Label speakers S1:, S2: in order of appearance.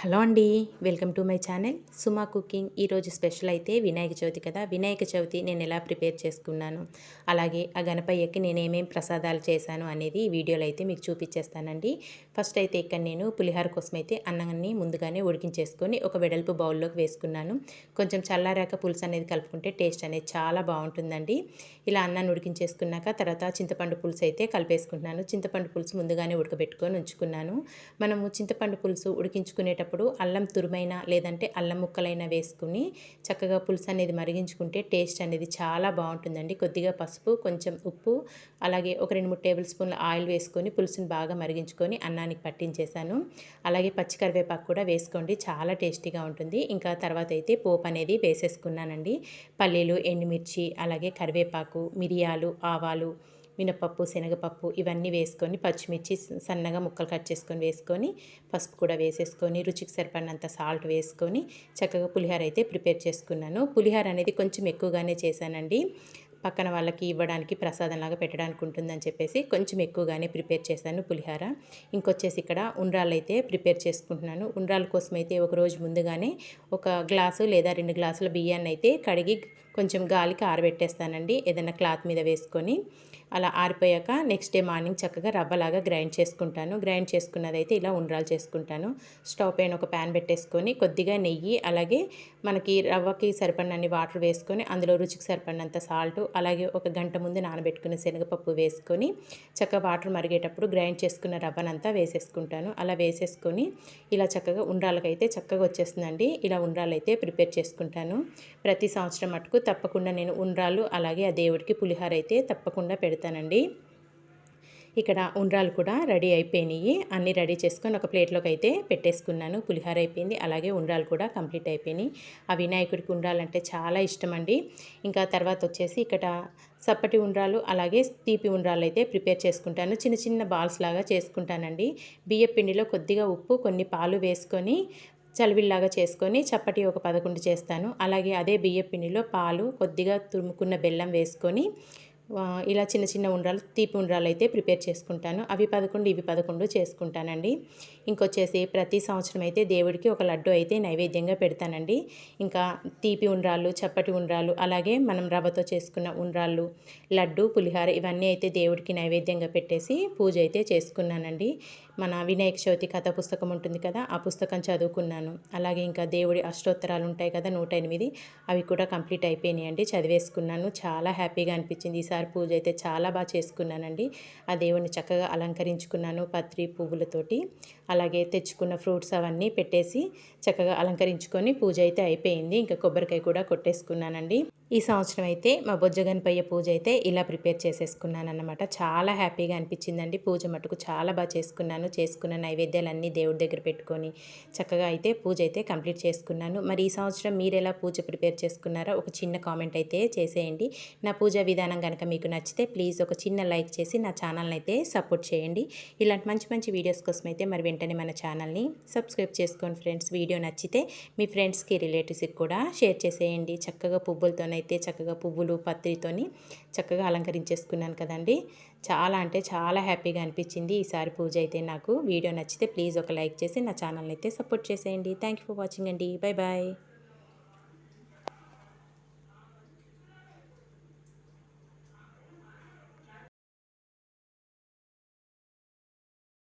S1: Hello అండి welcome to my channel. Suma cooking. ఈరోజు special అయితే వినాయక చవితి కదా. వినాయక చవితి నేను ఎలా ప్రిపేర్ చేసుకున్నాను అలాగే ఆ గణపయ్యకి నేను ఏమేమి ప్రసాదాలు చేశాను అనేది వీడియోలో అయితే మీకు చూపించేస్తానండి. ఫస్ట్ అయితే ఇక్కడ నేను పులిహార కోసం అయితే అన్నాన్ని ముందుగానే ఉడికించేసుకొని ఒక వెడల్పు బౌల్లోకి వేసుకున్నాను. కొంచెం చల్లారాక పులుసు అనేది కలుపుకుంటే టేస్ట్ అనేది చాలా బాగుంటుందండి. ఇలా అన్నాన్ని ఉడికించేసుకున్నాక తర్వాత చింతపండు పులుసు అయితే కలిపేసుకుంటున్నాను. చింతపండు పులుసు ముందుగానే ఉడకబెట్టుకొని ఉంచుకున్నాను. మనము చింతపండు పులుసు ఉడికించుకునేటప్పుడు చేసేటప్పుడు అల్లం తురుమైన లేదంటే అల్లం ముక్కలైనా వేసుకుని చక్కగా పులుసు అనేది మరిగించుకుంటే టేస్ట్ అనేది చాలా బాగుంటుందండి. కొద్దిగా పసుపు కొంచెం ఉప్పు అలాగే ఒక రెండు మూడు టేబుల్ స్పూన్ల ఆయిల్ వేసుకొని పులుసుని బాగా మరిగించుకొని అన్నానికి పట్టించేసాను అలాగే పచ్చికరివేపాకు కూడా వేసుకోండి చాలా టేస్టీగా ఉంటుంది. ఇంకా తర్వాత అయితే పోపు అనేది వేసేసుకున్నానండి. పల్లీలు ఎండుమిర్చి అలాగే కరివేపాకు మిరియాలు ఆవాలు మినపప్పు శనగపప్పు ఇవన్నీ వేసుకొని పచ్చిమిర్చి సన్నగా ముక్కలు కట్ చేసుకొని వేసుకొని పసుపు కూడా వేసేసుకొని రుచికి సరిపడినంత సాల్ట్ వేసుకొని చక్కగా పులిహోర అయితే ప్రిపేర్ చేసుకున్నాను. పులిహోర అనేది కొంచెం ఎక్కువగానే చేశానండి. పక్కన వాళ్ళకి ఇవ్వడానికి ప్రసాదంలాగా పెట్టడానికి ఉంటుందని చెప్పేసి కొంచెం ఎక్కువగానే ప్రిపేర్ చేశాను పులిహార. ఇంకొచ్చేసి ఇక్కడ ఉండ్రాలు అయితే ప్రిపేర్ చేసుకుంటున్నాను. ఉండ్రాల కోసం అయితే ఒక రోజు ముందుగానే ఒక గ్లాసు లేదా రెండు గ్లాసుల బియ్యాన్ని అయితే కడిగి కొంచెం గాలికి ఆరబెట్టేస్తానండి. ఏదైనా క్లాత్ మీద వేసుకొని అలా ఆరిపోయాక నెక్స్ట్ డే మార్నింగ్ చక్కగా రవ్వలాగా గ్రైండ్ చేసుకుంటాను. గ్రైండ్ చేసుకున్నదైతే ఇలా ఉండ్రాలు చేసుకుంటాను. స్టవ్ పైన ఒక ప్యాన్ పెట్టేసుకొని కొద్దిగా నెయ్యి అలాగే మనకి రవ్వకి సరిపడినన్ని వాటర్ వేసుకొని అందులో రుచికి సరిపడినంత సాల్ట్ అలాగే ఒక గంట ముందు నానబెట్టుకున్న శనగపప్పు వేసుకొని చక్కగా వాటర్ మరిగేటప్పుడు గ్రైండ్ చేసుకున్న రవ్వనంతా వేసేసుకుంటాను. అలా వేసేసుకొని ఇలా చక్కగా ఉండ్రాలకైతే చక్కగా వచ్చేస్తుందండి. ఇలా ఉండ్రాలైతే ప్రిపేర్ చేసుకుంటాను. ప్రతి సంవత్సరం మటుకు తప్పకుండా నేను ఉండ్రాలు అలాగే ఆ దేవుడికి పులిహార అయితే తప్పకుండా పెడతాను. పెడతానండి. ఇక్కడ ఉండ్రాలు కూడా రెడీ అయిపోయినాయి. అన్నీ రెడీ చేసుకొని ఒక ప్లేట్లోకి అయితే పెట్టేసుకున్నాను. పులిహార అయిపోయింది. అలాగే ఉండ్రాలు కూడా కంప్లీట్ అయిపోయినాయి. ఆ వినాయకుడికి ఉండాలంటే చాలా ఇష్టం అండి ఇంకా తర్వాత వచ్చేసి ఇక్కడ చప్పటి ఉండ్రాలు అలాగే తీపి ఉండ్రాలు అయితే ప్రిపేర్ చేసుకుంటాను. చిన్న చిన్న బాల్స్ లాగా చేసుకుంటానండి. బియ్య పిండిలో కొద్దిగా ఉప్పు కొన్ని పాలు వేసుకొని చలివిల్లాగా చేసుకొని చప్పటి ఒక పదకొండు చేస్తాను. అలాగే అదే బియ్య పిండిలో పాలు కొద్దిగా తురుముకున్న బెల్లం వేసుకొని ఇలా చిన్న చిన్న ఉండ్రాలు తీపి ఉండ్రాలు అయితే ప్రిపేర్ చేసుకుంటాను. అవి పదకొండు ఇవి పదకొండు చేసుకుంటానండి. ఇంకొచ్చేసి ప్రతి సంవత్సరం అయితే దేవుడికి ఒక లడ్డు అయితే నైవేద్యంగా పెడతానండి. ఇంకా తీపి ఉండ్రాళ్ళు చప్పటి ఉండ్రాళ్ళు అలాగే మనం రవ్వతో చేసుకున్న ఉండ్రాళ్ళు లడ్డు పులిహార ఇవన్నీ అయితే దేవుడికి నైవేద్యంగా పెట్టేసి పూజ అయితే చేసుకున్నానండి. మన వినాయక చవితి కథ పుస్తకం ఉంటుంది కదా ఆ పుస్తకం చదువుకున్నాను. అలాగే ఇంకా దేవుడి అష్టోత్తరాలు ఉంటాయి కదా నూట ఎనిమిది అవి కూడా కంప్లీట్ అయిపోయినాయండి చదివేసుకున్నాను. చాలా హ్యాపీగా అనిపించింది ఈసారి పూజ అయితే చాలా బాగా చేసుకున్నానండి. ఆ దేవుడిని చక్కగా అలంకరించుకున్నాను పత్రి పువ్వులతోటి. అలాగే తెచ్చుకున్న ఫ్రూట్స్ అవన్నీ పెట్టేసి చక్కగా అలంకరించుకొని పూజ అయితే అయిపోయింది. ఇంకా కొబ్బరికాయ కూడా కొట్టేసుకున్నానండి. ఈ సంవత్సరం అయితే మా బొజ్జగన్పయ్య పూజ అయితే ఇలా ప్రిపేర్ చేసేసుకున్నాను అనమాట చాలా హ్యాపీగా అనిపించిందండి. పూజ మటుకు చాలా బాగా చేసుకున్నాను. చేసుకున్న నైవేద్యాలన్నీ దేవుడి దగ్గర పెట్టుకొని చక్కగా అయితే పూజ అయితే కంప్లీట్ చేసుకున్నాను. మరి ఈ సంవత్సరం మీరు ఎలా పూజ ప్రిపేర్ చేసుకున్నారో ఒక చిన్న కామెంట్ అయితే చేసేయండి. నా పూజా విధానం కనుక మీకు నచ్చితే ప్లీజ్ ఒక చిన్న లైక్ చేసి నా ఛానల్ని అయితే సపోర్ట్ చేయండి. ఇలాంటి మంచి మంచి వీడియోస్ కోసం అయితే మరి వెంటనే మన ఛానల్ని సబ్స్క్రైబ్ చేసుకోండి ఫ్రెండ్స్. వీడియో నచ్చితే మీ ఫ్రెండ్స్కి రిలేటివ్స్కి కూడా షేర్ చేసేయండి. చక్కగా పువ్వులతోనే అయితే చక్కగా పువ్వులు పత్రితోని చక్కగా అలంకరించేసుకున్నాను కదండి. చాలా అంటే చాలా హ్యాపీగా అనిపించింది ఈసారి పూజ అయితే నాకు. వీడియో నచ్చితే ప్లీజ్ ఒక లైక్ చేసి నా ఛానల్ని అయితే సపోర్ట్ చేసేయండి. థ్యాంక్ యూ ఫర్ వాచింగ్ అండి. Bye bye